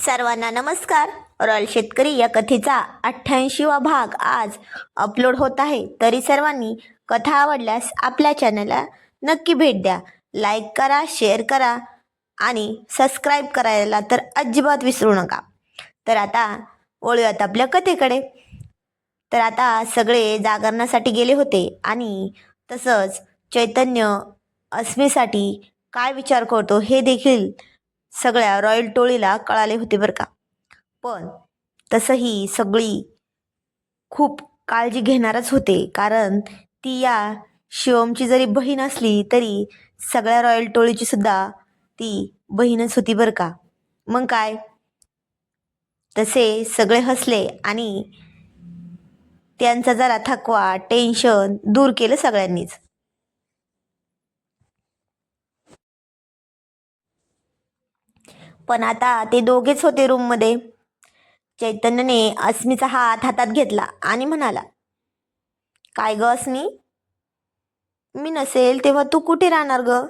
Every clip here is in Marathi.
सर्वांना नमस्कार. रॉयल शेतकरी या कथेचा अठ्ठ्याऐंशीवा भाग आज अपलोड होत आहे. तरी सर्वांनी कथा आवडल्यास आपल्या चॅनलला नक्की भेट द्या. लाईक करा शेअर करा आणि सबस्क्राईब करायला तर अजिबात विसरू नका. तर आता वळूयात आपल्या कथेकडे. तर आता सगळे जागरणासाठी गेले होते आणि तसंच चैतन्य अस्मीसाठी काय विचार करतो हे देखील सगळ्या रॉयल टोळीला कळाले होते बरं का. पण तसंही सगळी खूप काळजी घेणारच होते कारण ती या शिवमची जरी बहीण असली तरी सगळ्या रॉयल टोळीची सुद्धा ती बहीणच होती बरं का. मग काय? तसे सगळे हसले आणि त्यांचा जरा थकवा टेन्शन दूर केलं सगळ्यांनीच. पण आता ते दोघेच होते रूममध्ये चैतन्यने अस्मीचा हात हातात घेतला आणि म्हणाला काय ग अस्मी? मी नसेल तेव्हा तू कुठे राहणार ग?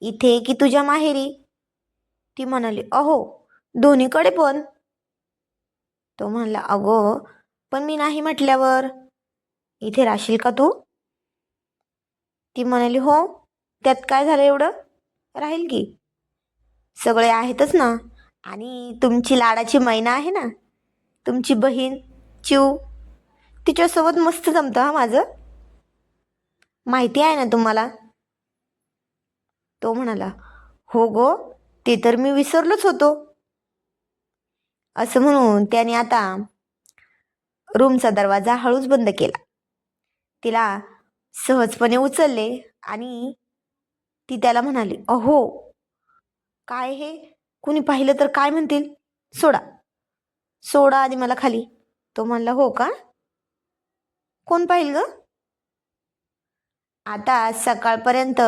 इथे की तुझ्या माहेरी? ती म्हणाली अहो दोन्हीकडे पण. तो म्हणला अगो पण मी नाही म्हटल्यावर? इथे राहशील का तू? ती म्हणाली हो त्यात काय झालं एवढं? राहील की. सगळे आहेतच ना. आणि तुमची लाडाची मैना आहे ना. तुमची बहीण चिव तिच्यासोबत मस्त जमतं हा माझं. माहिती आहे ना तुम्हाला? तो म्हणाला हो गो ते तर मी विसरलोच होतो. असं म्हणून त्याने आता रूमचा दरवाजा हळूच बंद केला. तिला सहजपणे उचलले आणि ती त्याला म्हणाली अहो काय हे? कुणी पाहिलं तर काय म्हणतील? सोडा. सोडा आधी मला खाली. तो म्हणला हो का? कोण पाहिल ग? आता सकाळपर्यंत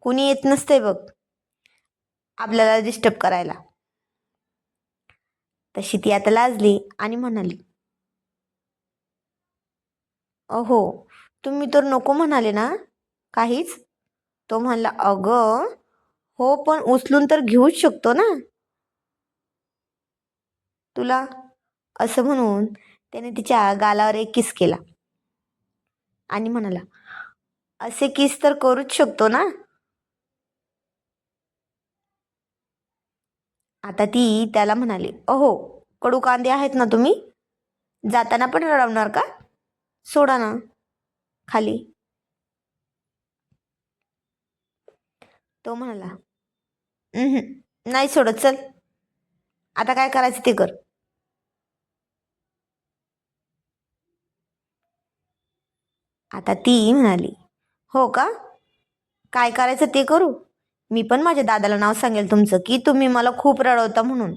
कुणी येत नसते बघ. आपल्याला डिस्टर्ब करायला. तशी ती आता लाजली आणि म्हणाली अहो तुम्ही तर नको म्हणाले ना काहीच. तो म्हणला अगं हो पण उचलून तर घेऊच शकतो ना? तुला असं म्हणून त्याने तिच्या गालावर एक किस केला. आणि म्हणाला असे किस तर करूच शकतो ना? आता ती त्याला म्हणाली अहो कडू कांदे आहेत ना तुम्ही? जाताना पण रडवणार का? सोडा ना. खाली तो म्हणाला "उम्हम, नाही सोडत चल. आता काय करायचं ते कर. आता ती म्हणाली हो का? काय करायचं ते करू? मी पण माझ्या दादाला नाव सांगेल तुमचं की तुम्ही मला खूप रडवता म्हणून.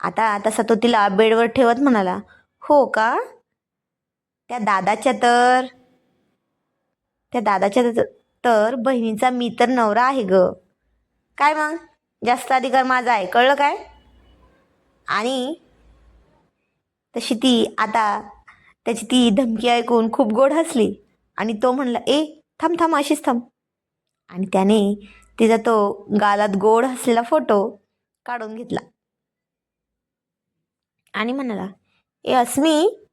आता तसा तो तिला बेडवर ठेवत म्हणाला हो का? त्या दादाच्या तर त्या दादाच्या त- तर बहिणीचा मी तर नवरा आहे ग. काय मग? जास्त अधिकार माझा आहे. कळलं काय? आणि तशी ती आता त्याची ती धमकी ऐकून खूप गोड हसली. आणि तो म्हणला ए थांब थांब अशीच थांब. आणि त्याने तिचा तो गालात गोड हसलेला फोटो काढून घेतला. आणि म्हणाला ए अस्मी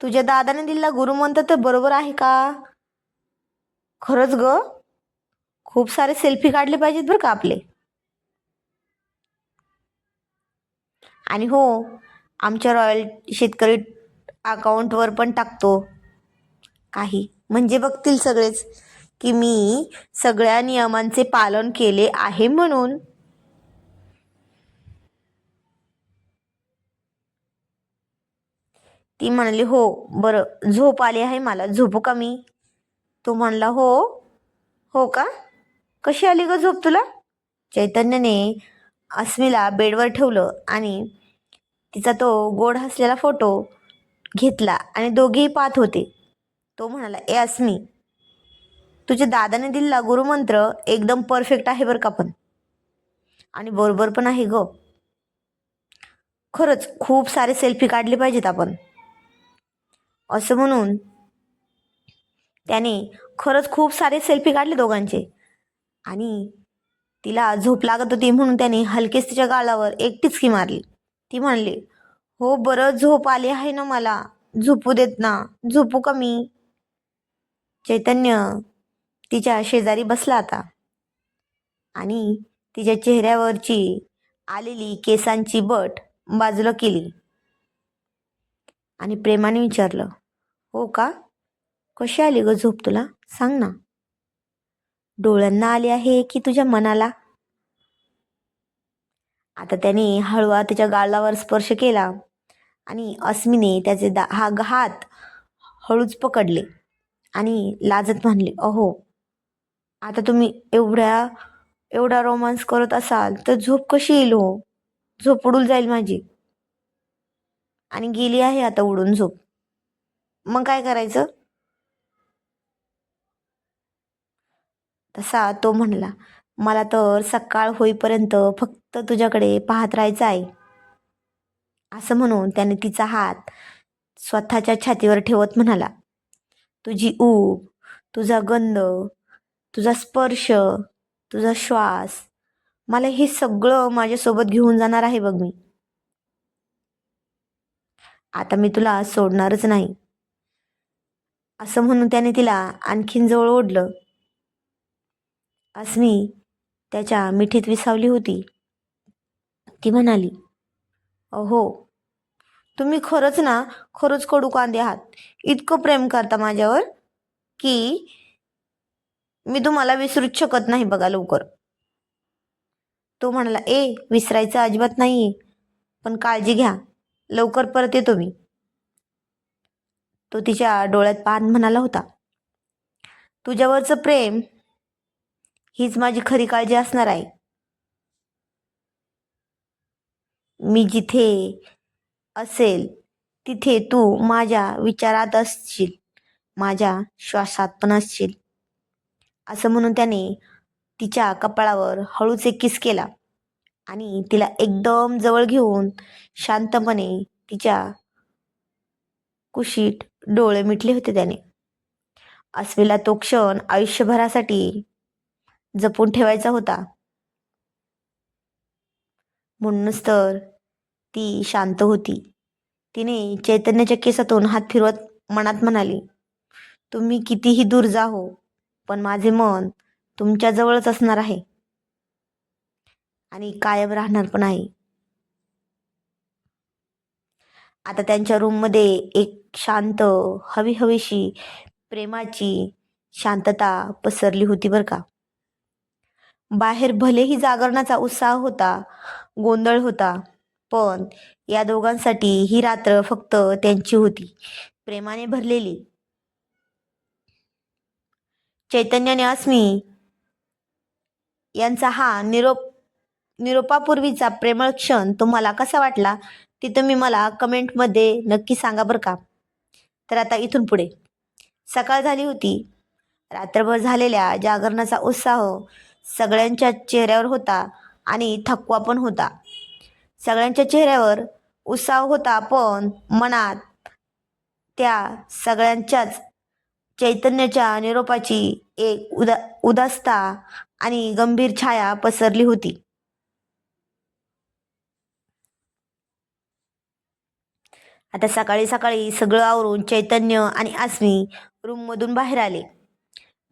तुझ्या दादाने दिलेला म्हणतात तर बरोबर आहे का? खरंच ग? खूप सारे सेल्फी काढले पाहिजेत बरं का आपले. आणि हो आमच्या रॉयल शेतकरी अकाउंटवर पण टाकतो. काही. म्हणजे बघतील सगळेच की मी सगळ्या नियमांचे पालन केले आहे म्हणून. ती म्हणाली हो बरं झोप आली आहे मला झोपू का मी? तो म्हणला हो. हो का? कशी आली ग झोप तुला? चैतन्यने अस्मीला बेडवर ठेवलं आणि तिचा तो गोड हसलेला फोटो घेतला आणि दोघेही पाहत होते. तो म्हणाला ए अस्मी तुझ्या दादाने दिलेला गुरुमंत्र एकदम परफेक्ट आहे बरं का पण. आणि बरोबर पण आहे ग. खरंच खूप सारे सेल्फी काढले पाहिजेत आपण. असं म्हणून त्याने खरंच खूप सारे सेल्फी काढले दोघांचे. आणि तिला झोप लागत होती म्हणून त्याने हलकेच तिच्या गालावर एक टिचकी मारली. ती म्हणली हो बरं झोप आली आहे ना मला. झोपू देत ना. झोपू कमी चैतन्य तिच्या शेजारी बसला आता. आणि तिच्या चेहऱ्यावरची आलेली केसांची बट बाजूला केली. आणि प्रेमाने विचारलं हो का? कशी आली ग झोप तुला? सांग ना. डोळ्यांना आली आहे की तुझ्या मनाला? आता त्याने हळूवा त्याच्या गालावर स्पर्श केला आणि अस्मीने त्याचे दा हा हात हळूच पकडले आणि लाजत म्हणले अहो आता तुम्ही एवढ्या एवढा रोमांस करत असाल तर झोप कशी येईल हो? झोप उडून जाईल माझी. आणि गेली आहे आता उडून झोप. मग काय करायचं? तसा तो म्हणला मला तर सकाळ होईपर्यंत फक्त तुझ्याकडे पाहत राहायचं आहे. असं म्हणून त्याने तिचा हात स्वतःच्या छातीवर ठेवत म्हणाला तुझी ऊब तुझा गंध तुझा स्पर्श तुझा श्वास मला हे सगळं माझ्यासोबत घेऊन जाणार आहे बघ मी. आता मी तुला सोडणारच नाही. असं म्हणून त्याने तिला आणखीन जवळ ओढलं. अस्मी त्याच्या मिठीत विसावली होती. ती म्हणाली अहो तुम्ही खरंच ना खरंच कडू कांदे आहात. इतकं प्रेम करता माझ्यावर की मी तुम्हाला विसरूच शकत नाही बघा लवकर. तो म्हणाला ए विसरायचं अजिबात नाही पण काळजी घ्या. लवकर परत येतो मी. तो तिच्या डोळ्यात पाहत म्हणाला होता तुझ्यावरचं प्रेम हीच माझी खरी काळजी असणार आहे. मी जिथे असेल तिथे तू माझ्या विचारात असशील माझ्या श्वासात पण असशील. असं म्हणून त्याने तिच्या कपाळावर हळूच एक किस केला आणि तिला एकदम जवळ घेऊन शांतपणे तिच्या कुशीत डोळे मिटले होते त्याने. अस्मिला तो क्षण आयुष्यभरासाठी जपून ठेवायचा होता. म्हणूनच तर ती शांत होती. तिने चैतन्याच्या केसातून हात फिरवत मनात म्हणाली तुम्ही कितीही दूर जा हो पण माझे मन तुमच्याजवळच असणार आहे. आणि कायम राहणार पण आहे. आता त्यांच्या रूममध्ये एक शांत हवी हवीशी प्रेमाची शांतता पसरली होती बरं का. बाहेर भलेही जागरणाचा उत्साह होता गोंधळ होता पण या दोघांसाठी ही रात्र फक्त त्यांची होती. प्रेमाने भरलेली. चैतन्याने अस्मी यांचा हा निरोप निरोपापूर्वीचा प्रेमळ क्षण तुम्हाला कसा वाटला ते तुम्ही मला कमेंटमध्ये नक्की सांगा बरं का. तर आता इथून पुढे. सकाळ झाली होती. रात्रभर झालेल्या जागरणाचा उत्साह सगळ्यांच्या चेहऱ्यावर होता आणि थकवा पण होता. सगळ्यांच्या चेहऱ्यावर उत्साह होता पण मनात त्या सगळ्यांच्याच चैतन्याच्या निरोपाची एक उदा उदासता आणि गंभीर छाया पसरली होती. आता सकाळी सकाळी सगळं आवरून चैतन्य आणि आसमी रूममधून बाहेर आले.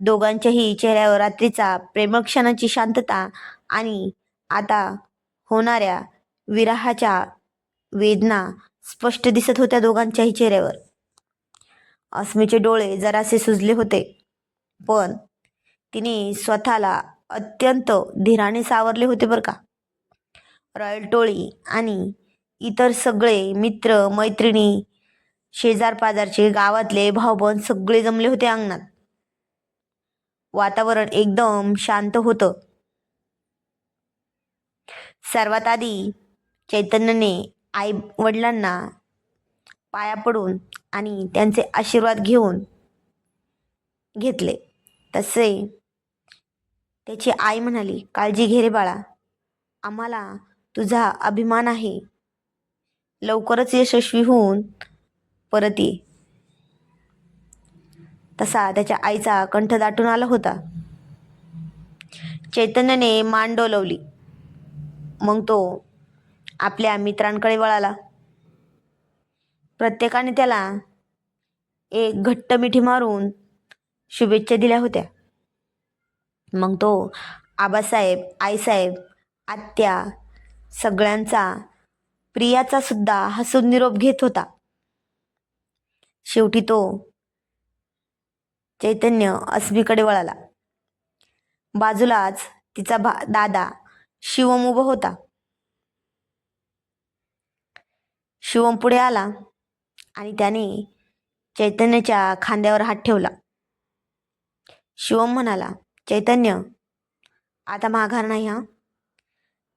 दोघांच्याही चेहऱ्यावर रात्रीचा प्रेमक्षणाची शांतता आणि आता होणाऱ्या विराहाच्या वेदना स्पष्ट दिसत होत्या दोघांच्याही चेहऱ्यावर. अस्मीचे डोळे जरासे सुजले होते पण तिने स्वतःला अत्यंत धीराने सावरले होते बरं का. रॉयल टोळी आणि इतर सगळे मित्र मैत्रिणी शेजारपाजारचे गावातले भाऊबंद सगळे जमले होते अंगणात. वातावरण एकदम शांत होतं. सर्वात आधी चैतन्यने आई वडिलांना पाया पडून आणि त्यांचे आशीर्वाद घेऊन घेतले. तसे त्याची आई म्हणाली काळजी घे रे बाळा आम्हाला तुझा अभिमान आहे. लवकरच यशस्वी होऊन परत ये. तसा त्याच्या आईचा कंठ दाटून आला होता. चैतन्याने मान डोलवली. मग तो आपल्या मित्रांकडे वळाला. प्रत्येकाने त्याला एक घट्ट मिठी मारून शुभेच्छा दिल्या होत्या. मग तो आबासाहेब आईसाहेब आत्या सगळ्यांचा प्रियाचा सुद्धा हसून निरोप घेत होता. शेवटी तो चैतन्य अस्मीकडे वळाला. बाजूलाच तिचा भा दादा शिवम उभा होता. शिवम पुढे आला आणि त्याने चैतन्याच्या खांद्यावर हात ठेवला. शिवम म्हणाला चैतन्य आता माघार नाही हा.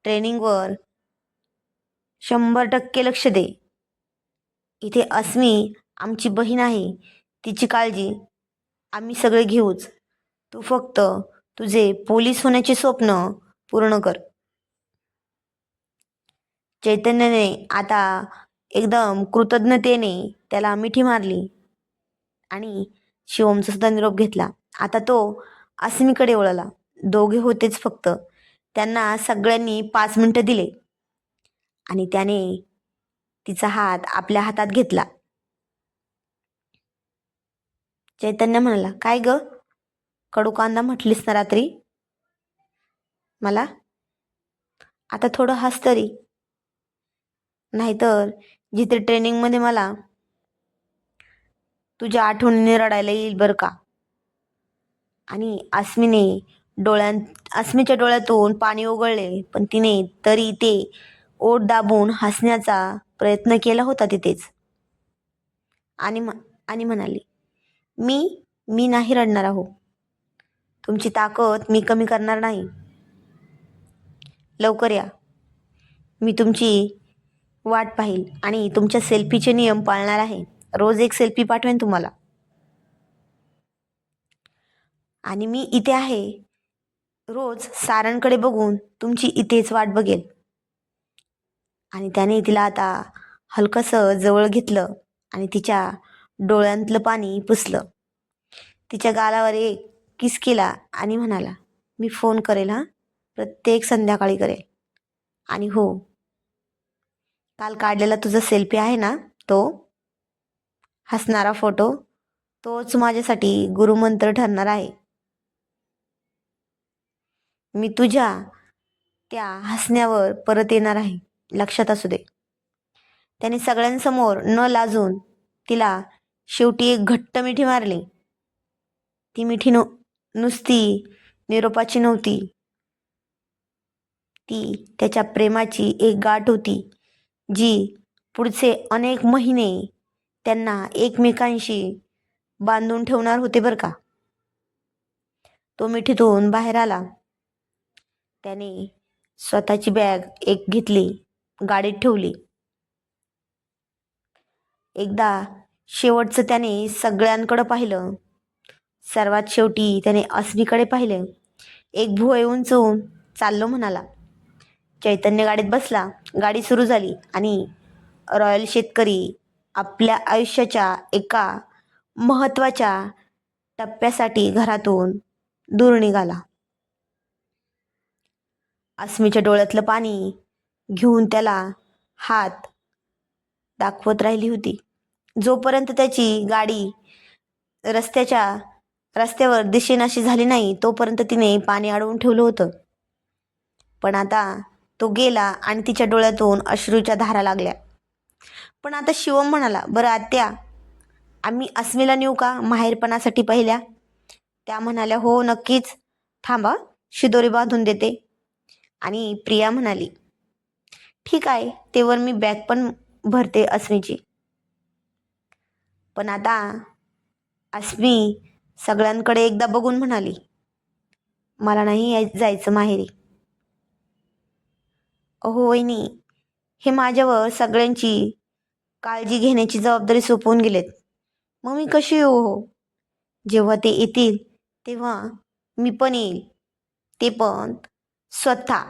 ट्रेनिंगवर शंभर टक्के लक्ष दे. इथे अस्मी आमची बहीण आहे. तिची काळजी आम्ही सगळे घेऊच. तू फक्त तुझे पोलीस होण्याचे स्वप्न पूर्ण कर. चैतन्याने आता एकदम कृतज्ञतेने त्याला मिठी मारली आणि शिवमचा सुद्धा निरोप घेतला. आता तो अस्मीकडे वळला. दोघे होतेच फक्त. त्यांना सगळ्यांनी पाच मिनटं दिले. आणि त्याने तिचा हात आपल्या हातात घेतला. चैतन्य म्हणाला काय ग? कडू कांदा म्हटलीस ना रात्री? मला? आता थोडं हस तरी. नाहीतर जिथे ट्रेनिंगमध्ये मला तुझ्या आठवणीने रडायला येईल बरं का? आणि अस्मिने डोळ्यां अस्मीच्या डोळ्यातून पाणी ओघळले पण तिने तरी ते ओठ दाबून हसण्याचा प्रयत्न केला होता तिथेच. आणि म आणि म्हणाली मी मी नाही रडणार आहो. तुमची ताकद मी कमी करणार नाही. लवकर या. मी तुमची वाट पाहील आणि तुमच्या सेल्फीचे नियम पाळणार आहे. रोज एक सेल्फी पाठवेन तुम्हाला. आणि मी इथे आहे. रोज सारांकडे बघून तुमची इथेच वाट बघेल. आणि त्याने तिला आता हलकंसं जवळ घेतलं आणि तिच्या डोळ्यांतलं पाणी पुसलं. तिच्या गालावर एक किस केला आणि म्हणाला मी फोन करेल हां? प्रत्येक संध्याकाळी करेल. आणि हो. काल काढलेला तुझा सेल्फी आहे ना तो? हसणारा फोटो. तोच माझ्यासाठी गुरुमंत्र ठरणार आहे. मी तुझ्या त्या हसण्यावर परत येणार आहे. लक्षात असू दे. त्याने सगळ्यांसमोर न लाजून तिला शेवटी एक घट्ट मिठी मारली. ती मिठी नु नुसती निरोपाची नव्हती. ती त्याच्या प्रेमाची एक गाठ होती जी पुढचे अनेक महिने त्यांना एकमेकांशी बांधून ठेवणार होते बरं का. तो मिठीतून बाहेर आला. त्याने स्वतःची बॅग एक घेतली. गाडीत ठेवली. एकदा शेवटचं त्याने सगळ्यांकडं पाहिलं. सर्वात शेवटी त्याने अस्मीकडे पाहिलं. एक भुवय उंचवून चाललो म्हणाला. चैतन्य गाडीत बसला. गाडी सुरू झाली आणि रॉयल शेतकरी आपल्या आयुष्याच्या एका महत्त्वाच्या टप्प्यासाठी घरातून दूर निघाला. अस्मीच्या डोळ्यातलं पाणी घेऊन त्याला हात दाखवत राहिली होती. जोपर्यंत त्याची गाडी रस्त्याच्या रस्त्यावर दिशेनाशी झाली नाही तोपर्यंत तिने पाणी अडवून ठेवलं होतं. पण आता तो गेला आणि तिच्या डोळ्यातून अश्रूच्या धारा लागल्या. पण आता शिवम म्हणाला बरं आत्या आम्ही अस्मिला नेऊ का? माहेरपणासाठी पहिल्या. त्या म्हणाल्या हो नक्कीच. थांबा शिदोरी बांधून देते. आणि प्रिया म्हणाली ठीक आहे तेवर मी बॅग पण भरते अस्मीची. पण आता अस्मी सगळ्यांकडे एकदा बघून म्हणाली मला नाही याय- जायचं माहेरी. अहो वहिनी हे माझ्यावर सगळ्यांची काळजी घेण्याची जबाबदारी सोपवून गेलेत. मग मी कशी येऊ हो? जेव्हा ते येतील तेव्हा मी पण येईल. ते पण स्वतः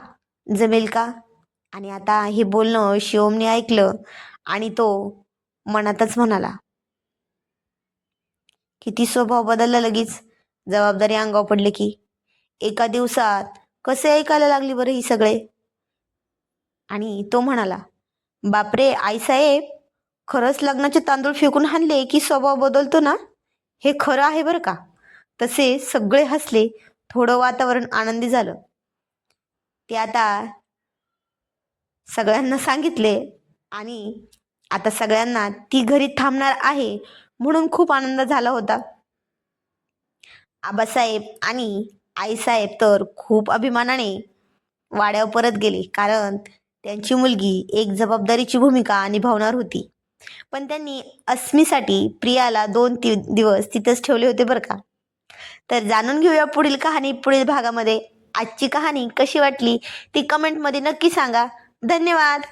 जमेल का? आणि आता हे बोलणं शिवमने ऐकलं आणि तो मनातच म्हणाला किती स्वभाव बदलला लगेच. जबाबदारी अंगावर पडले की. एका दिवसात कसे ऐकायला लागली बरं ही सगळे? आणि तो म्हणाला बापरे आईसाहेब खरंच लग्नाचे तांदूळ फेकून हाणले की स्वभाव बदलतो ना? हे खरं आहे बरं का? तसे सगळे हसले थोडं वातावरण आनंदी झालं. ते आता सगळ्यांना सांगितले आणि आता सगळ्यांना ती घरी थांबणार आहे म्हणून खूप आनंद झाला होता. आबासाहेब आणि आईसाहेब तर खूप अभिमानाने वाड्यावर परत गेले कारण त्यांची मुलगी एक जबाबदारीची भूमिका निभावणार होती. पण त्यांनी अस्मीसाठी प्रियाला दोन ती दिवस तिथंच ठेवले होते बरं का? तर जाणून घेऊया पुढील कहाणी पुढील भागामध्ये. आजची कहाणी कशी वाटली ती कमेंटमध्ये नक्की सांगा. धन्यवाद.